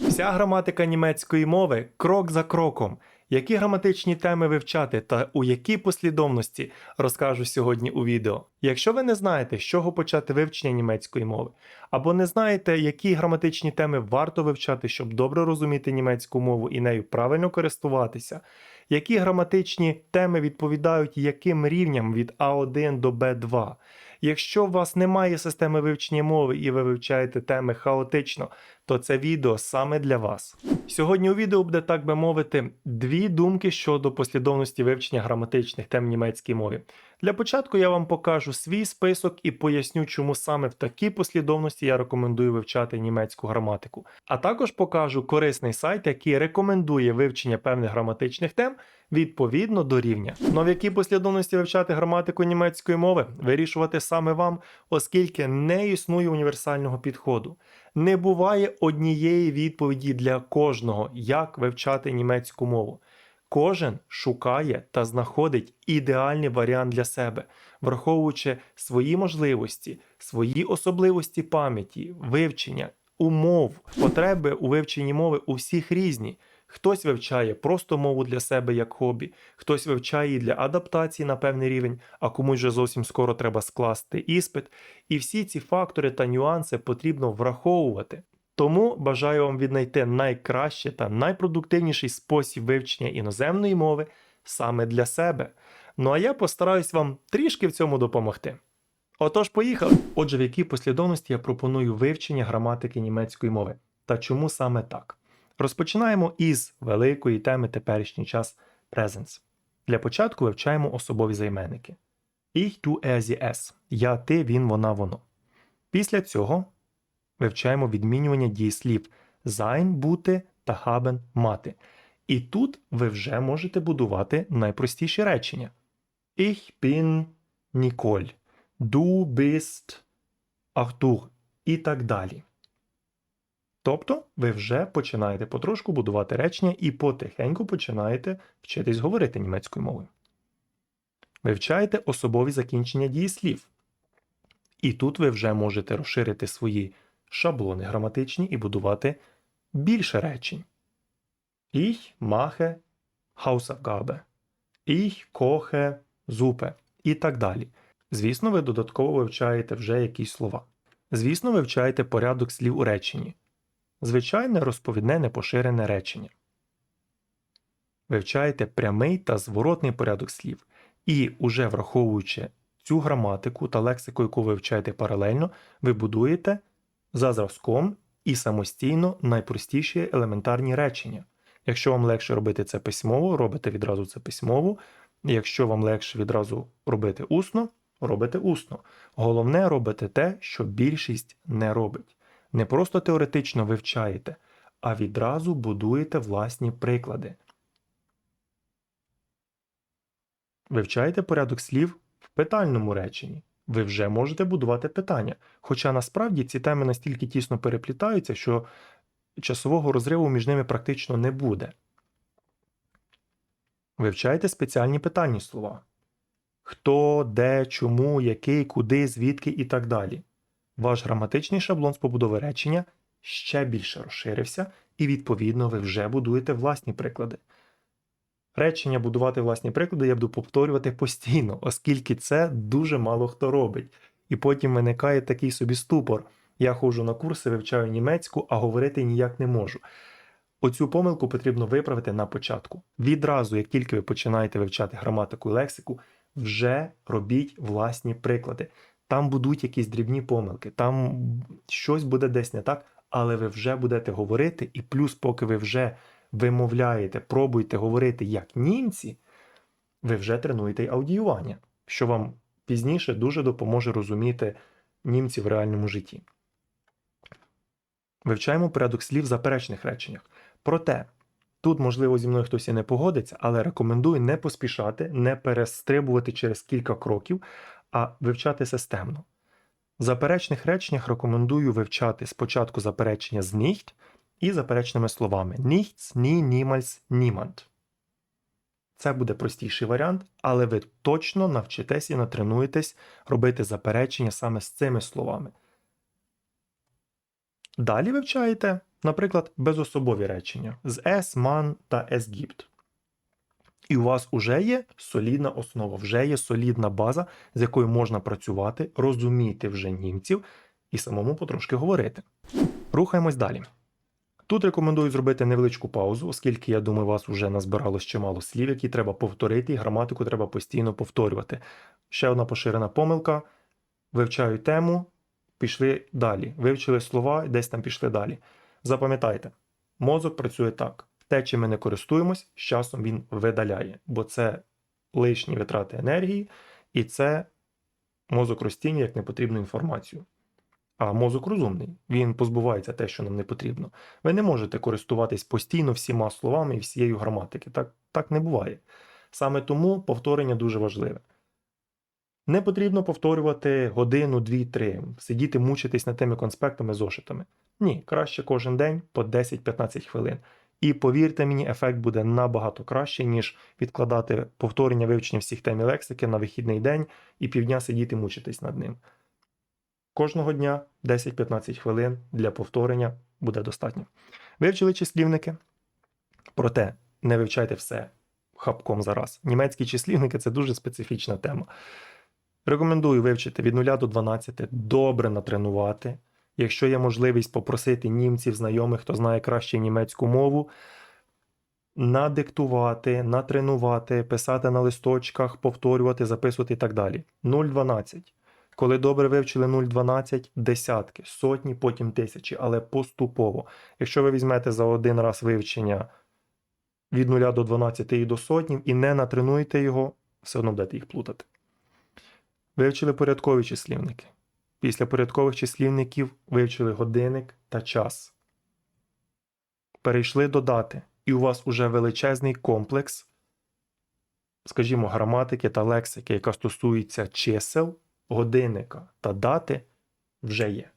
Вся граматика німецької мови крок за кроком. Які граматичні теми вивчати та у якій послідовності розкажу сьогодні у відео. Якщо ви не знаєте, з чого почати вивчення німецької мови, або не знаєте, які граматичні теми варто вивчати, щоб добре розуміти німецьку мову і нею правильно користуватися, які граматичні теми відповідають яким рівням від А1 до Б2. Якщо у вас немає системи вивчення мови і ви вивчаєте теми хаотично, то це відео саме для вас. Сьогодні у відео буде, так би мовити, дві думки щодо послідовності вивчення граматичних тем в німецькій мові. Для початку я вам покажу свій список і поясню, чому саме в такій послідовності я рекомендую вивчати німецьку граматику. А також покажу корисний сайт, який рекомендує вивчення певних граматичних тем відповідно до рівня. Но в якій послідовності вивчати граматику німецької мови вирішувати саме вам, оскільки не існує універсального підходу. Не буває однієї відповіді для кожного, як вивчати німецьку мову. Кожен шукає та знаходить ідеальний варіант для себе, враховуючи свої можливості, свої особливості пам'яті, вивчення, умов, потреби у вивченні мови у всіх різні. Хтось вивчає просто мову для себе як хобі, хтось вивчає її для адаптації на певний рівень, а комусь вже зовсім скоро треба скласти іспит. І всі ці фактори та нюанси потрібно враховувати. Тому бажаю вам віднайти найкраще та найпродуктивніший спосіб вивчення іноземної мови саме для себе. Ну а я постараюсь вам трішки в цьому допомогти. Отож, поїхали! Отже, в якій послідовності я пропоную вивчення граматики німецької мови та чому саме так? Розпочинаємо із великої теми теперішній час presence. Для початку вивчаємо особові займенники. Ich, du, er, sie, es. Я, ти, він, вона, воно. Після цього вивчаємо відмінювання дієслів sein, бути та haben мати. І тут ви вже можете будувати найпростіші речення. Ich bin Nicole. Du bist Arthur. І так далі. Тобто ви вже починаєте потрошку будувати речення і потихеньку починаєте вчитись говорити німецькою мовою. Вивчаєте особові закінчення дієслів. І тут ви вже можете розширити свої шаблони граматичні і будувати більше речень. Ich mache Hausaufgabe. Ich koche Suppe. І так далі. Звісно, ви додатково вивчаєте вже якісь слова. Звісно, вивчаєте порядок слів у реченні. Звичайне розповідне непоширене речення. Вивчаєте прямий та зворотний порядок слів. І, уже враховуючи цю граматику та лексику, яку ви вивчаєте паралельно, ви будуєте за зразком і самостійно найпростіші елементарні речення. Якщо вам легше робити це письмово, робите відразу це письмово. Якщо вам легше відразу робити усно, робите усно. Головне робите те, що більшість не робить. Не просто теоретично вивчаєте, а відразу будуєте власні приклади. Вивчаєте порядок слів в питальному реченні. Ви вже можете будувати питання. Хоча насправді ці теми настільки тісно переплітаються, що часового розриву між ними практично не буде. Вивчайте спеціальні питальні слова: хто, де, чому, який, куди, звідки і так далі. Ваш граматичний шаблон з побудови речення ще більше розширився, і, відповідно, ви вже будуєте власні приклади. Речення будувати власні приклади я буду повторювати постійно, оскільки це дуже мало хто робить. І потім виникає такий собі ступор. Я ходжу на курси, вивчаю німецьку, а говорити ніяк не можу. Оцю помилку потрібно виправити на початку. Відразу, як тільки ви починаєте вивчати граматику і лексику, вже робіть власні приклади. Там будуть якісь дрібні помилки, там щось буде десь не так, але ви вже будете говорити, і плюс, поки ви вже вимовляєте, пробуєте говорити як німці, ви вже тренуєте й аудіювання, що вам пізніше дуже допоможе розуміти німців в реальному житті. Вивчаємо порядок слів в заперечних реченнях. Проте, тут, можливо, зі мною хтось і не погодиться, але рекомендую не поспішати, не перестрибувати через кілька кроків, а вивчати системно. В заперечних реченнях рекомендую вивчати спочатку заперечення з nicht і заперечними словами nichts, ні, niemals, niemand. Це буде простіший варіант, але ви точно навчитесь і натренуєтесь робити заперечення саме з цими словами. Далі вивчаєте Наприклад, безособові речення з es, man та es gibt. І у вас вже є солідна основа, вже є солідна база, з якою можна працювати, розуміти вже німців і самому потрошки говорити. Рухаємось далі. Тут рекомендую зробити невеличку паузу, оскільки я думаю, вас вже назбиралось чимало слів, які треба повторити, і граматику треба постійно повторювати. Ще одна поширена помилка. Вивчаю тему, пішли далі. Вивчили слова, десь там пішли далі. Запам'ятайте, мозок працює так. Те, чим ми не користуємось, з часом він видаляє, бо це лишні витрати енергії, і це мозок розцінює як непотрібну інформацію. А мозок розумний, він позбувається те, що нам не потрібно. Ви не можете користуватись постійно всіма словами і всією граматики. Так, так не буває. Саме тому повторення дуже важливе. Не потрібно повторювати годину, дві, три, сидіти, мучитись над тими конспектами, зошитами. Ні, краще кожен день по 10-15 хвилин. І повірте мені, ефект буде набагато кращий, ніж відкладати повторення вивчення всіх тем і лексики на вихідний день і півдня сидіти мучитись над ним. Кожного дня 10-15 хвилин для повторення буде достатньо. Вивчили числівники, проте не вивчайте все хапком зараз. Німецькі числівники це дуже специфічна тема. Рекомендую вивчити від 0 до 12, добре натренувати. Якщо є можливість попросити німців, знайомих, хто знає краще німецьку мову, надиктувати, натренувати, писати на листочках, повторювати, записувати і так далі. 0,12. Коли добре вивчили 0,12, десятки, сотні, потім тисячі, але поступово. Якщо ви візьмете за один раз вивчення від 0 до 12 і до сотні і не натренуєте його, все одно будете їх плутати. Вивчили порядкові числівники. Після порядкових числівників вивчили годинник та час. Перейшли до дати, і у вас уже величезний комплекс, скажімо, граматики та лексики, яка стосується чисел, годинника та дати, вже є.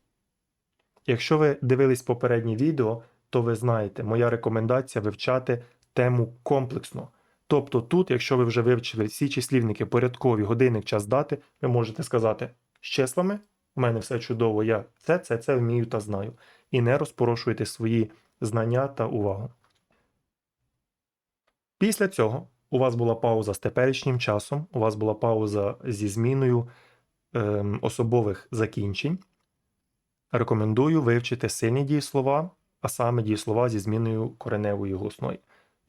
Якщо ви дивились попереднє відео, то ви знаєте, моя рекомендація вивчати тему комплексно. Тобто тут, якщо ви вже вивчили всі числівники порядкові, годинник, час дати, ви можете сказати з числами, у мене все чудово, я це, це, це вмію та знаю. І не розпорошуйте свої знання та увагу. Після цього у вас була пауза з теперішнім часом, у вас була пауза зі зміною ем, особових закінчень. Рекомендую вивчити сильні дієслова, а саме дієслова зі зміною кореневої голосної.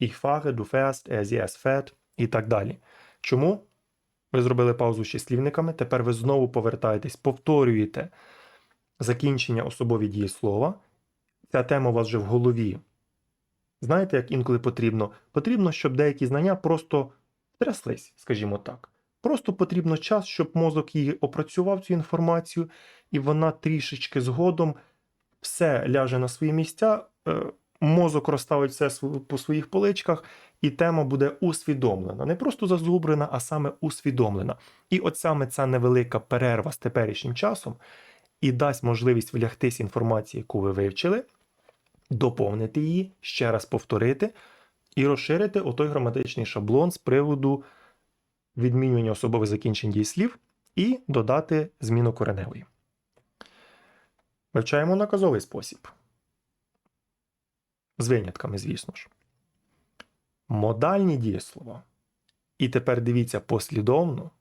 Ich fahre, du fährst, er, sie, es fährt і так далі. Чому? Ви зробили паузу з числівниками, тепер ви знову повертаєтесь, повторюєте закінчення особові дієслова. Ця тема у вас вже в голові. Знаєте, як інколи потрібно? Потрібно, щоб деякі знання просто тряслись, скажімо так. Просто потрібно час, щоб мозок її опрацював цю інформацію, і вона трішечки згодом все ляже на свої місця. Мозок розставить все по своїх поличках, і тема буде усвідомлена. Не просто зазубрена, а саме усвідомлена. І от саме ця невелика перерва з теперішнім часом і дасть можливість влягтись інформації, яку ви вивчили, доповнити її, ще раз повторити і розширити отой граматичний шаблон з приводу відмінювання особових закінчень дієслів і додати зміну кореневої. Вивчаємо наказовий спосіб. З винятками, звісно ж. Модальні дієслова. І тепер дивіться послідовно.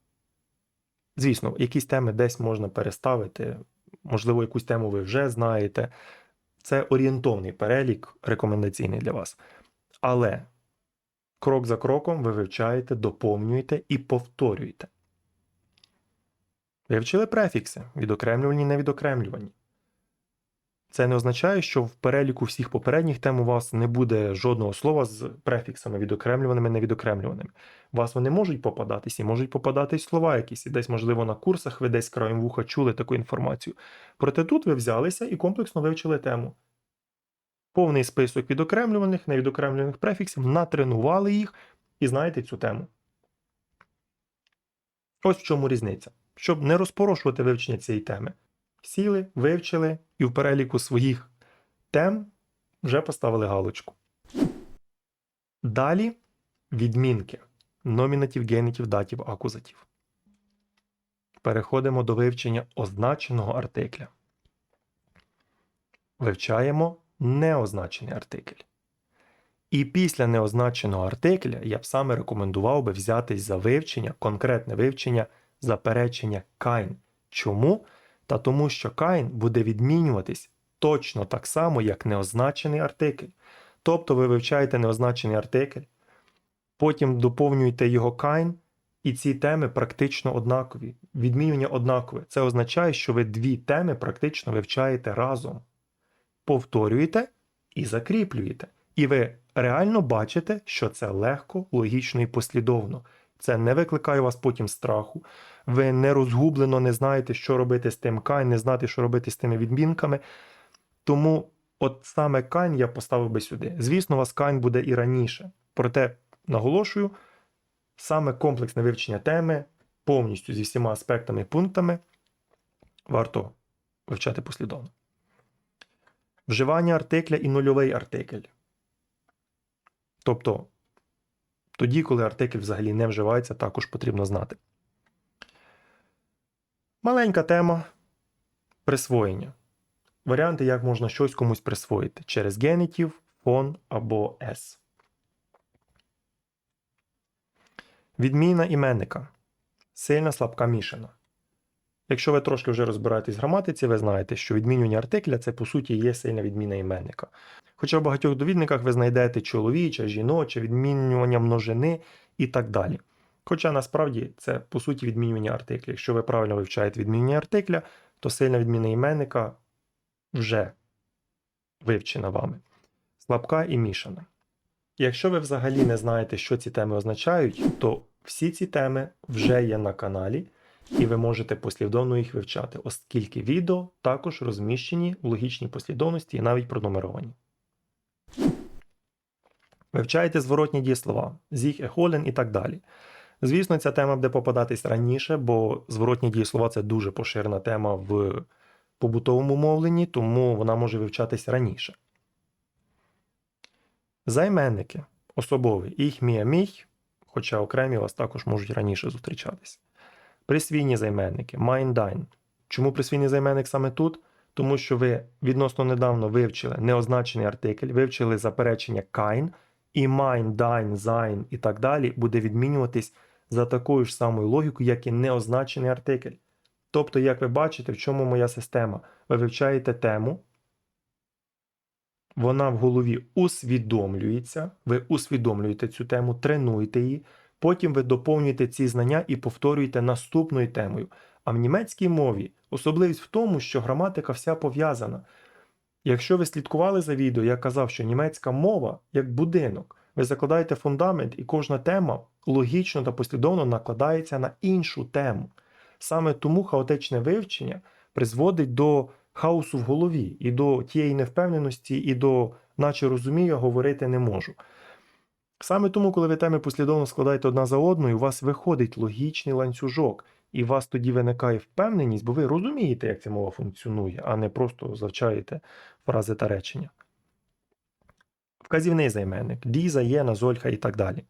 Звісно, якісь теми десь можна переставити, можливо, якусь тему ви вже знаєте. Це орієнтовний перелік рекомендаційний для вас. Але крок за кроком ви вивчаєте, доповнюєте і повторюєте. Вивчили префікси, відокремлювані, невідокремлювані. Це не означає, що в переліку всіх попередніх тем у вас не буде жодного слова з префіксами відокремлюваними, невідокремлюваними. У вас вони можуть попадатись і можуть попадатись слова якісь, і десь, можливо, на курсах ви десь краєм вуха чули таку інформацію. Проте тут ви взялися і комплексно вивчили тему. Повний список відокремлюваних, невідокремлюваних префіксів, натренували їх і знаєте цю тему. Ось в чому різниця. Щоб не розпорошувати вивчення цієї теми. Сіли, вивчили і в переліку своїх тем вже поставили галочку. Далі відмінки номінатів, генітів, датів, акузатів. Переходимо до вивчення означеного артикля. Вивчаємо неозначений артикль. І після неозначеного артикля я б саме рекомендував би взятись за вивчення, конкретне вивчення заперечення кайн. Чому? Та тому, що кайн буде відмінюватись точно так само, як неозначений артикль. Тобто ви вивчаєте неозначений артикль, потім доповнюєте його кайн, і ці теми практично однакові. Відмінювання однакове. Це означає, що ви дві теми практично вивчаєте разом. Повторюєте і закріплюєте. І ви реально бачите, що це легко, логічно і послідовно. Це не викликає вас потім страху. Ви не розгублено не знаєте, що робити з тим кайн, не знаєте, що робити з тими відмінками. Тому от саме кайн я поставив би сюди. Звісно, у вас кайн буде і раніше. Проте, наголошую, саме комплексне вивчення теми повністю зі всіма аспектами і пунктами варто вивчати послідовно. Вживання артикля і нульовий артикль. Тобто, тоді, коли артикль взагалі не вживається, також потрібно знати. Маленька тема присвоєння. Варіанти, як можна щось комусь присвоїти через генетів, фон або с. Відміна іменника. Сильна слабка мішана. Якщо ви трошки вже розбираєтесь в граматиці, ви знаєте, що відмінювання артикля це по суті є сильна відміна іменника. Хоча в багатьох довідниках ви знайдете чоловіче, жіноче, відмінювання множини і так далі. Хоча насправді це по суті відмінювання артикля. Якщо ви правильно вивчаєте відмінювання артикля, то сильна відміна іменника вже вивчена вами. Слабка і мішана. Якщо ви взагалі не знаєте, що ці теми означають, то всі ці теми вже є на каналі, і ви можете послідовно їх вивчати, оскільки відео також розміщені у логічній послідовності і навіть пронумеровані. Вивчайте зворотні дієслова, зіх, ехолен і так далі. Звісно, ця тема буде попадатись раніше, бо зворотні дієслова це дуже поширена тема в побутовому мовленні, тому вона може вивчатись раніше. Займенники особовий їх мія міх, хоча окремі вас також можуть раніше зустрічатись. Присвійні займенники mein. Чому присвійний займенник саме тут? Тому що ви відносно недавно вивчили неозначений артикль, вивчили заперечення kein, і mein, dein, sein і так далі буде відмінюватись за такою ж самою логікою, як і неозначений артикль. Тобто, як ви бачите, в чому моя система? Ви вивчаєте тему, вона в голові усвідомлюється, ви усвідомлюєте цю тему, тренуєте її, потім ви доповнюєте ці знання і повторюєте наступною темою. А в німецькій мові особливість в тому, що граматика вся пов'язана. Якщо ви слідкували за відео, я казав, що німецька мова як будинок. Ви закладаєте фундамент, і кожна тема логічно та послідовно накладається на іншу тему. Саме тому хаотичне вивчення призводить до хаосу в голові, і до тієї невпевненості, і до, наче розумію, говорити не можу. Саме тому, коли ви теми послідовно складаєте одна за одною, у вас виходить логічний ланцюжок, і у вас тоді виникає впевненість, бо ви розумієте, як ця мова функціонує, а не просто завчаєте фрази та речення. Вказівний займенник, діза, єна, зольха і так далі.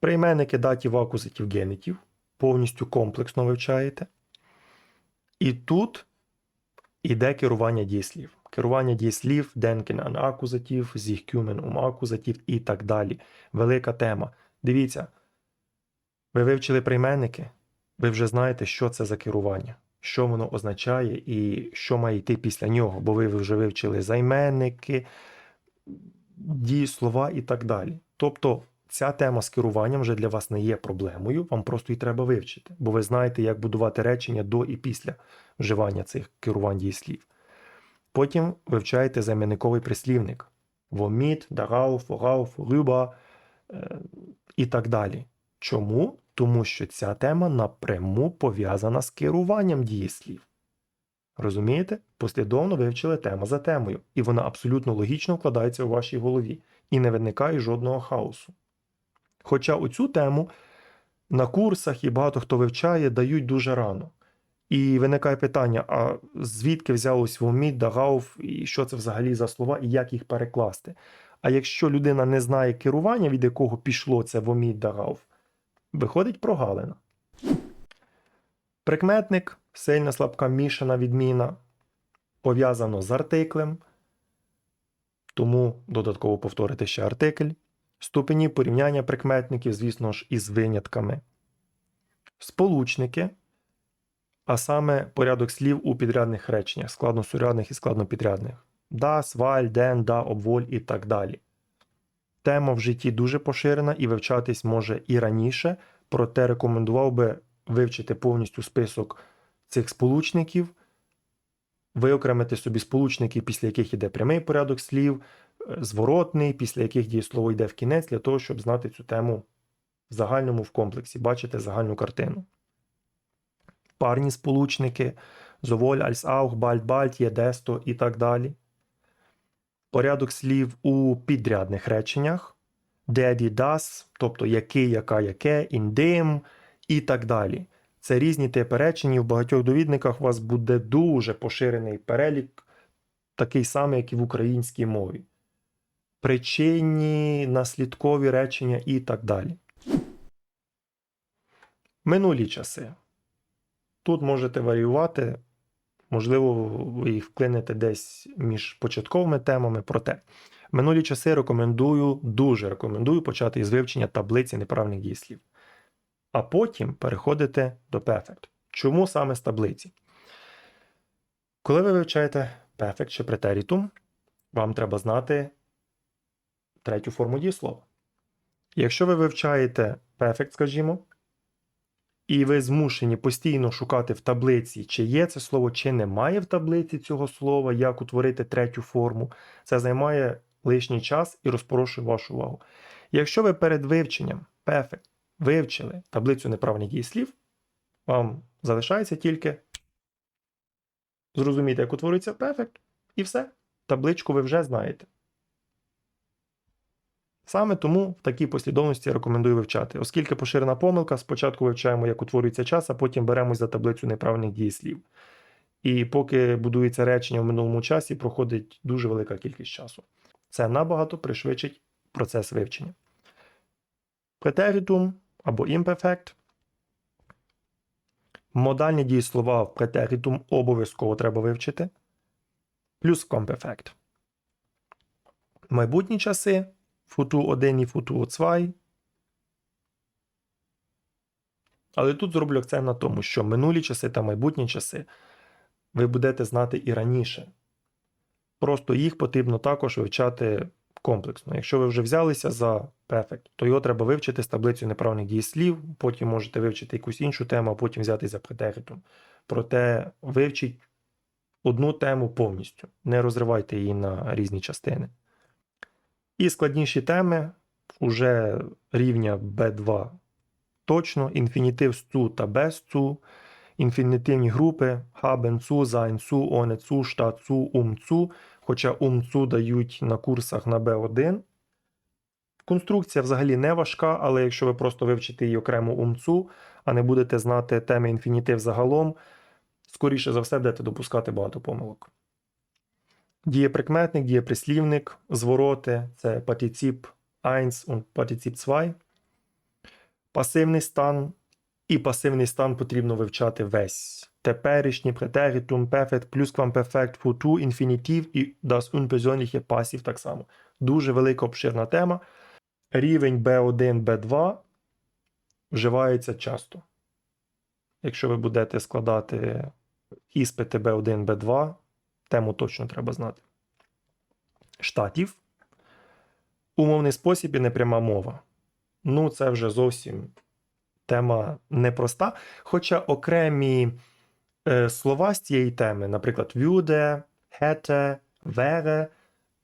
Прийменники датів, акузатів, генетів повністю комплексно вивчаєте. І тут іде керування дієслів. Керування дієслів, денкен ан акузатів, зіхкюмен ум акузатів і так далі. Велика тема. Дивіться, ви вивчили прийменники, ви вже знаєте, що це за керування, що воно означає і що має йти після нього, бо ви вже вивчили займенники, дієслова і так далі. Тобто ця тема з керуванням вже для вас не є проблемою, вам просто її треба вивчити, бо ви знаєте, як будувати речення до і після вживання цих керувань дієслів. Потім вивчаєте займенниковий прислівник воміт, дарауф, орауф, риба е, і так далі. Чому? Тому що ця тема напряму пов'язана з керуванням дієслів. Розумієте? Послідовно вивчили тему за темою, і вона абсолютно логічно вкладається у вашій голові і не виникає жодного хаосу. Хоча оцю тему на курсах і багато хто вивчає, дають дуже рано. І виникає питання: а звідки взялось воміт, дагауф, і що це взагалі за слова, і як їх перекласти? А якщо людина не знає керування, від якого пішло це воміт, дагауф, виходить прогалина. Прикметник, сильна слабка мішана відміна, пов'язано з артиклем. тому додатково повторити ще артикль. Ступені порівняння прикметників, звісно ж, із винятками. Сполучники, а саме порядок слів у підрядних реченнях, складносурядних і складнопідрядних. Das, weil, den, да, обволь і так далі. Тема в житті дуже поширена і вивчатись може і раніше, проте рекомендував би вивчити повністю список цих сполучників, виокремити собі сполучники, після яких йде прямий порядок слів, е, зворотний, після яких дієслово йде в кінець, для того, щоб знати цю тему в загальному в комплексі, бачити загальну картину. Парні сполучники, зоволь, альс аух, бальт, бальт, є десто і так далі. Порядок слів у підрядних реченнях, деді das, тобто який, яка, яке, індим і так далі. Це різні типи речень, і в багатьох довідниках у вас буде дуже поширений перелік, такий самий, як і в українській мові. Причинні, наслідкові речення і так далі. Минулі часи. Тут можете варіювати, можливо, ви їх вклинете десь між початковими темами. Проте, минулі часи рекомендую, дуже рекомендую почати із вивчення таблиці неправильних дієслів. А потім переходите до Perfect. Чому саме з таблиці? Коли ви вивчаєте Perfect чи претерітум, вам треба знати третю форму дієслова. Якщо ви вивчаєте Perfect, скажімо, і ви змушені постійно шукати в таблиці, чи є це слово, чи немає в таблиці цього слова, як утворити третю форму, це займає лишній час і розпорошує вашу увагу. Якщо ви перед вивченням Perfect вивчили таблицю неправильних дієслів, вам залишається тільки зрозуміти, як утворюється Perfect, і все. Табличку ви вже знаєте. Саме тому в такій послідовності рекомендую вивчати, оскільки поширена помилка, спочатку вивчаємо, як утворюється час, а потім беремось за таблицю неправильних дієслів. І поки будується речення в минулому часі, проходить дуже велика кількість часу. Це набагато пришвидшить процес вивчення. Претеритум або imperfect. Модальні дієслова в претеритум обов'язково треба вивчити. Плюс комперфект. Майбутні часи футу 1 і футу 2. Але тут зроблю акцент на тому, що минулі часи та майбутні часи ви будете знати і раніше. Просто їх потрібно також вивчати комплексно. Якщо ви вже взялися за Perfect, то його треба вивчити з таблицею неправильних дієслів, потім можете вивчити якусь іншу тему, а потім взяти за претеритум. Проте вивчіть одну тему повністю, не розривайте її на різні частини. І складніші теми уже рівня B2 точно, інфінітив з цу та без цу, інфінітивні групи zu, statt zu, um zu, хоча um zu дають на курсах на B1. Конструкція взагалі не важка, але якщо ви просто вивчите її окремо умцу, а не будете знати теми інфінітив загалом, скоріше за все будете допускати багато помилок. Дієприкметник, дієприслівник, звороти це партицip 1 und партицip 2. Пасивний стан і пасивний стан потрібно вивчати весь. Теперішній претеритум, perfect, plusquamperfekt, futur, інфінітив і das unpersönliche пасів так само. Дуже велика обширна тема. Рівень B1, B2 вживається часто. Якщо ви будете складати іспити B1, B2, тему точно треба знати. Штатів. Умовний спосіб і непряма мова. Ну, це вже зовсім тема непроста. Хоча окремі е, слова з цієї теми, наприклад, würde, hätte, wäre,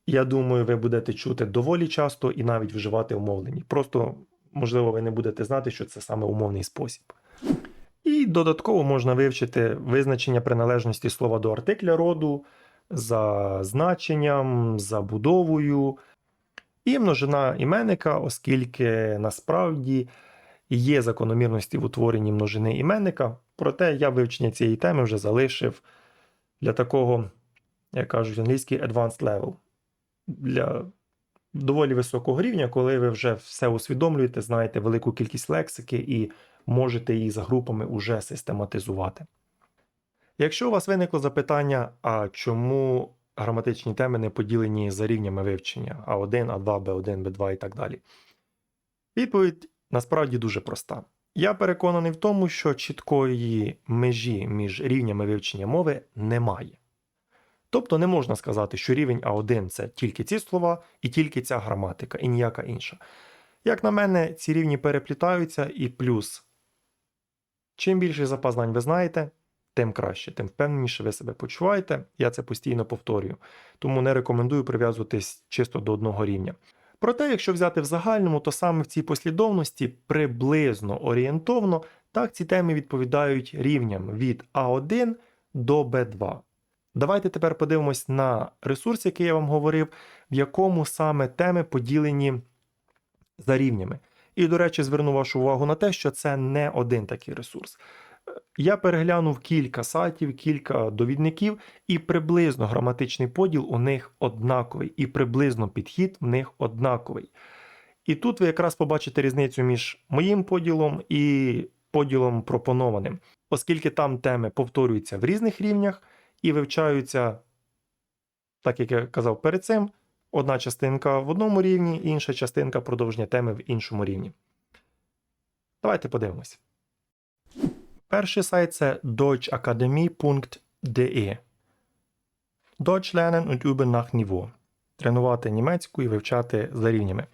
я думаю, ви будете чути доволі часто і навіть вживати умовлені. Просто, можливо, ви не будете знати, що це саме умовний спосіб. І додатково можна вивчити визначення приналежності слова до артикля роду за значенням, за будовою. І множина іменника, оскільки насправді є закономірності в утворенні множини іменника. Проте я вивчення цієї теми вже залишив для такого, як кажуть англійський, advanced level. Для доволі високого рівня, коли ви вже все усвідомлюєте, знаєте велику кількість лексики і можете її за групами уже систематизувати. Якщо у вас виникло запитання, а чому граматичні теми не поділені за рівнями вивчення А1, А2, Б1, Б2 і так далі? Відповідь насправді дуже проста. Я переконаний в тому, що чіткої межі між рівнями вивчення мови немає. Тобто не можна сказати, що рівень А1 це тільки ці слова і тільки ця граматика, і ніяка інша. Як на мене, ці рівні переплітаються, і плюс, чим більший запас знань ви знаєте, тим краще, тим впевненіше ви себе почуваєте. Я це постійно повторюю. Тому не рекомендую прив'язуватись чисто до одного рівня. Проте, якщо взяти в загальному, то саме в цій послідовності приблизно орієнтовно так ці теми відповідають рівням від А1 до Б2. Давайте тепер подивимось на ресурс, який я вам говорив, в якому саме теми поділені за рівнями. І, до речі, зверну вашу увагу на те, що це не один такий ресурс. Я переглянув кілька сайтів, кілька довідників, і приблизно граматичний поділ у них однаковий, і приблизно підхід в них однаковий. І тут ви якраз побачите різницю між моїм поділом і поділом пропонованим, оскільки там теми повторюються в різних рівнях і вивчаються, так як я казав перед цим, одна частинка в одному рівні, інша частинка продовження теми в іншому рівні. Давайте подивимось. Перший сайт це deutschakademie.de. Deutsch lernen und üben nach Niveau. Тренувати німецьку і вивчати за рівнями.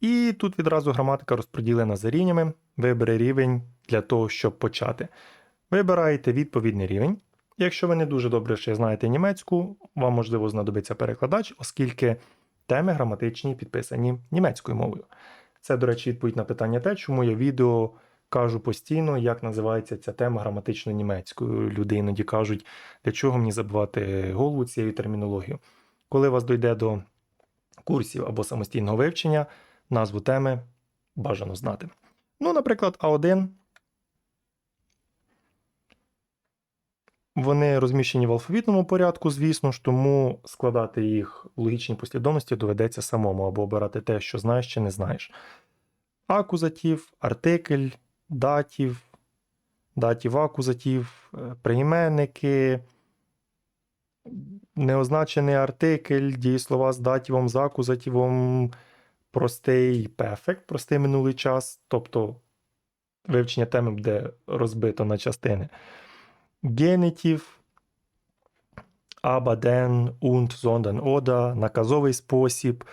І тут відразу граматика розподілена за рівнями. Вибери рівень для того, щоб почати. Вибираєте відповідний рівень. Якщо ви не дуже добре ще знаєте німецьку, вам можливо знадобиться перекладач, оскільки теми граматичні підписані німецькою мовою. Це, до речі, відповідь на питання те, чому я відео кажу постійно, як називається ця тема граматично німецькою. Люди іноді кажуть, для чого мені забивати голову цією термінологією. Коли вас дойде до курсів або самостійного вивчення, назву теми бажано знати. Ну, наприклад, А1. Вони розміщені в алфавітному порядку, звісно ж, тому складати їх в логічній послідовності доведеться самому або обирати те, що знаєш чи не знаєш. Акузатив, артикль, датів, датів акузатив, е, прийменники, неозначений артикль, дієслова з датівом, з акузативом, простий перфект, простий минулий час, тобто вивчення теми буде розбито на частини. Генетів, aber, den, und, sondern, oder, наказовий спосіб,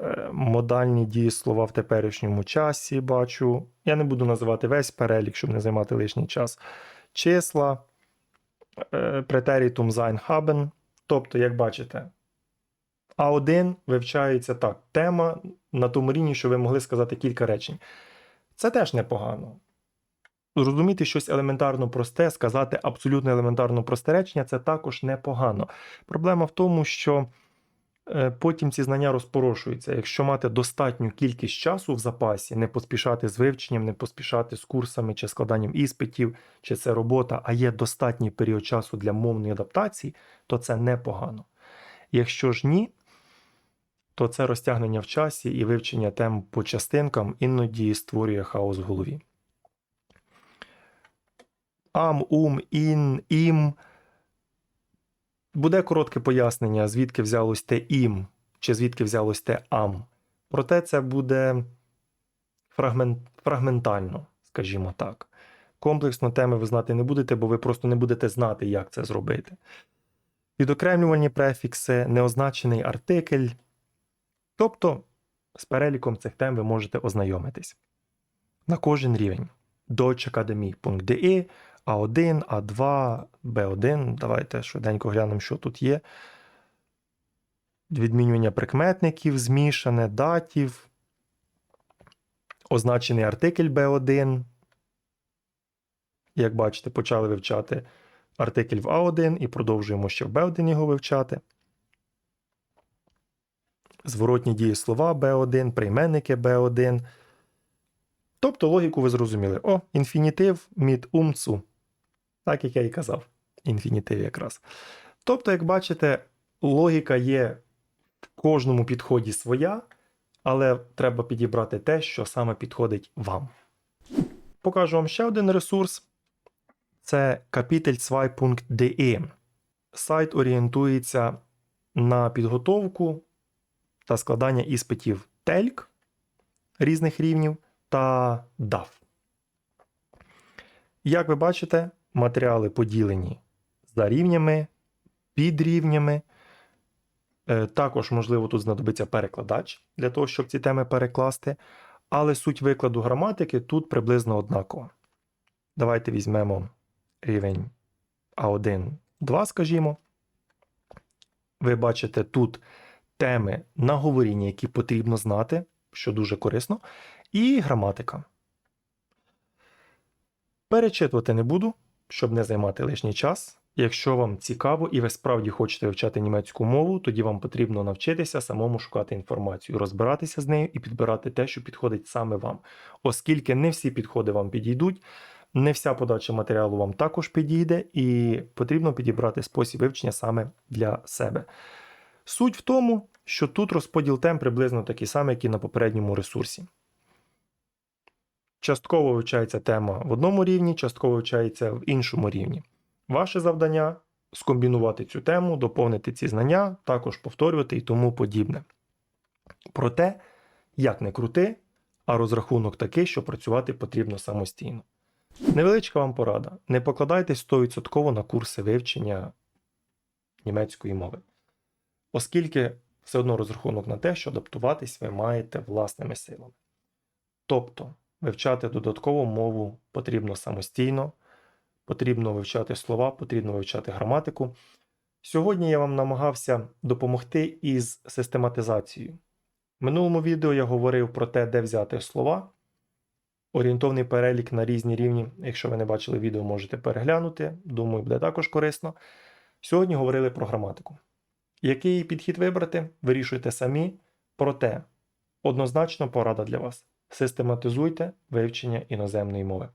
е, модальні дієслова в теперішньому часі бачу. Я не буду називати весь перелік, щоб не займати лишній час. Числа, е, претерітум sein haben. Тобто, як бачите, А1 вивчається так. Тема на тому рівні, що ви могли сказати кілька речень. Це теж непогано. Зрозуміти щось елементарно просте, сказати абсолютно елементарно просте речення це також непогано. Проблема в тому, що е, потім ці знання розпорошуються. Якщо мати достатню кількість часу в запасі, не поспішати з вивченням, не поспішати з курсами чи складанням іспитів, чи це робота, а є достатній період часу для мовної адаптації, то це непогано. Якщо ж ні, то це розтягнення в часі і вивчення тем по частинкам іноді створює хаос в голові. Ам, ум, ін, ім. Буде коротке пояснення, звідки взялось те ім, чи звідки взялось те ам. Проте це буде фрагмент, фрагментально, скажімо так. Комплексно теми ви знати не будете, бо ви просто не будете знати, як це зробити. Відокремлювальні префікси, неозначений артикль. Тобто, з переліком цих тем ви можете ознайомитись на кожен рівень. deutschakademie.de, А1, А2, Б1. Давайте швиденько глянемо, що тут є. Відмінювання прикметників, змішане, датів, означений артикль Б1. Як бачите, почали вивчати артикль в А1 і продовжуємо ще в Б1 його вивчати. Зворотні дієслова Б1, прийменники Б1. Тобто логіку ви зрозуміли. О, інфінітив мід умцу. Так як я і казав. Інфінітив якраз. Тобто, як бачите, логіка є в кожному підході своя, але треба підібрати те, що саме підходить вам. Покажу вам ще один ресурс. Це kapitel2.de. Сайт орієнтується на підготовку та складання іспитів TELC різних рівнів та DAF. Як ви бачите, матеріали поділені за рівнями, під рівнями. Е, Також, можливо, тут знадобиться перекладач для того, щоб ці теми перекласти. Але суть викладу граматики тут приблизно однакова. Давайте візьмемо рівень А1, 2, скажімо. Ви бачите тут теми на говоріння, які потрібно знати, що дуже корисно, і граматика. Перечитувати не буду, щоб не займати лишній час. Якщо вам цікаво і ви справді хочете вивчати німецьку мову, тоді вам потрібно навчитися самому шукати інформацію, розбиратися з нею і підбирати те, що підходить саме вам. Оскільки не всі підходи вам підійдуть, не вся подача матеріалу вам також підійде, і потрібно підібрати спосіб вивчення саме для себе. Суть в тому, що тут розподіл тем приблизно такий самий, як і на попередньому ресурсі. Частково вивчається тема в одному рівні, частково вивчається в іншому рівні. Ваше завдання скомбінувати цю тему, доповнити ці знання, також повторювати і тому подібне. Проте, як не крути, а розрахунок такий, що працювати потрібно самостійно. Невеличка вам порада. Не покладайтесь 100% на курси вивчення німецької мови, оскільки все одно розрахунок на те, що адаптуватись ви маєте власними силами. Тобто, вивчати додаткову мову потрібно самостійно, потрібно вивчати слова, потрібно вивчати граматику. Сьогодні я вам намагався допомогти із систематизацією. В минулому відео я говорив про те, де взяти слова, орієнтовний перелік на різні рівні. Якщо ви не бачили відео, можете переглянути. Думаю, буде також корисно. Сьогодні говорили про граматику. Який підхід вибрати, вирішуйте самі. Проте, однозначно порада для вас. Систематизуйте вивчення іноземної мови.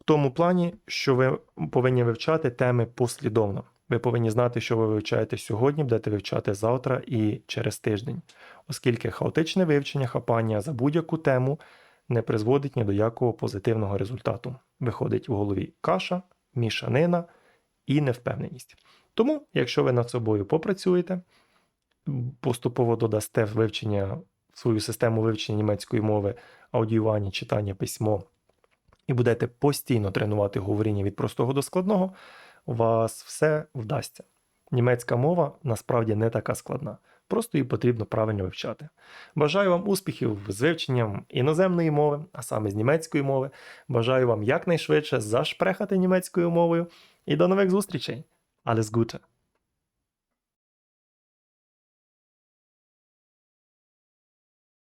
В тому плані, що ви повинні вивчати теми послідовно. Ви повинні знати, що ви вивчаєте сьогодні, будете вивчати завтра і через тиждень, оскільки хаотичне вивчення хапання за будь-яку тему не призводить ні до якого позитивного результату. Виходить в голові каша, мішанина і невпевненість. Тому, якщо ви над собою попрацюєте, поступово додасте вивчення свою систему вивчення німецької мови, аудіювання, читання, письмо, і будете постійно тренувати говоріння від простого до складного, у вас все вдасться. Німецька мова насправді не така складна. Просто її потрібно правильно вивчати. Бажаю вам успіхів з вивченням іноземної мови, а саме з німецької мови. Бажаю вам якнайшвидше зашпрехати німецькою мовою. І до нових зустрічей! Alles Gute!